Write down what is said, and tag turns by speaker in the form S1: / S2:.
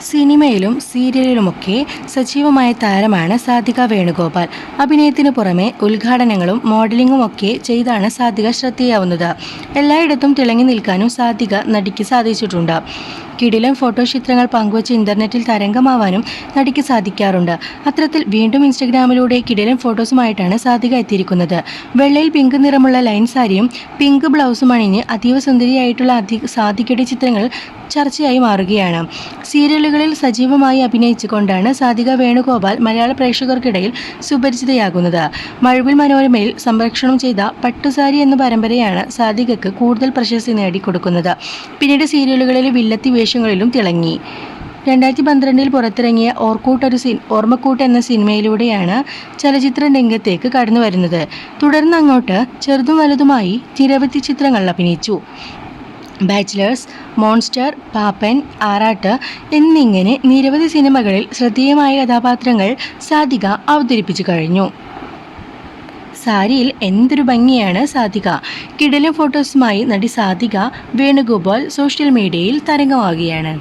S1: സിനിമയിലും സീരിയലിലുമൊക്കെ സജീവമായ താരമാണ് സാധിക വേണുഗോപാൽ. അഭിനയത്തിന് പുറമെ ഉദ്ഘാടനങ്ങളും മോഡലിംഗും ഒക്കെ ചെയ്താണ് സാധിക ശ്രദ്ധേയാവുന്നത്. എല്ലായിടത്തും തിളങ്ങി നിൽക്കാനും സാധിക നടിക്ക് സാധിച്ചിട്ടുണ്ട്. കിടിലം ഫോട്ടോ ചിത്രങ്ങൾ പങ്കുവച്ച് ഇന്റർനെറ്റിൽ തരംഗമാവാനും നടിക്ക് സാധിക്കാറുണ്ട്. അത്തരത്തിൽ വീണ്ടും ഇൻസ്റ്റഗ്രാമിലൂടെ കിടിലം ഫോട്ടോസുമായിട്ടാണ് സാധിക എത്തിയിരിക്കുന്നത്. വെള്ളയിൽ പിങ്ക് നിറമുള്ള ലൈൻ സാരിയും പിങ്ക് ബ്ലൗസും അണിഞ്ഞ് അതീവ സുന്ദരിയായിട്ടുള്ള അധി സാധികയുടെ ചിത്രങ്ങൾ ചർച്ചയായി മാറുകയാണ്. സീരിയലുകളിൽ സജീവമായി അഭിനയിച്ചുകൊണ്ടാണ് സാധിക വേണുഗോപാൽ മലയാള പ്രേക്ഷകർക്കിടയിൽ സുപരിചിതയാകുന്നത്. മഴവിൽ മനോരമയിൽ സംരക്ഷണം ചെയ്ത പട്ടുസാരി എന്ന പരമ്പരയാണ് സാധികക്ക് കൂടുതൽ പ്രശസ്തി നേടിക്കൊടുക്കുന്നത്. പിന്നീട് സീരിയലുകളിലെ വില്ലത്തി വേഷങ്ങളിലും തിളങ്ങി. രണ്ടായിരത്തി പന്ത്രണ്ടിൽ പുറത്തിറങ്ങിയ ഓർക്കൂട്ട് ഒരു സി ഓർമ്മക്കൂട്ട് എന്ന സിനിമയിലൂടെയാണ് ചലച്ചിത്ര രംഗത്തേക്ക് കടന്നു വരുന്നത് തുടർന്ന് അങ്ങോട്ട് ചെറുതും വലുതുമായി നിരവധി ചിത്രങ്ങൾ അഭിനയിച്ചു. ബാച്ചിലേഴ്സ് മോൺസ്റ്റർ പാപ്പൻ ആറാട്ട് എന്നിങ്ങനെ നിരവധി സിനിമകളിൽ ശ്രദ്ധേയമായ കഥാപാത്രങ്ങൾ സാധിക അവതരിപ്പിച്ചു കഴിഞ്ഞു. സാരിയിൽ എന്തൊരു ഭംഗിയാണ് സാധിക. കിടലും ഫോട്ടോസുമായി നടി സാധിക വേണുഗോപാൽ സോഷ്യൽ മീഡിയയിൽ തരംഗമാവുകയാണ്.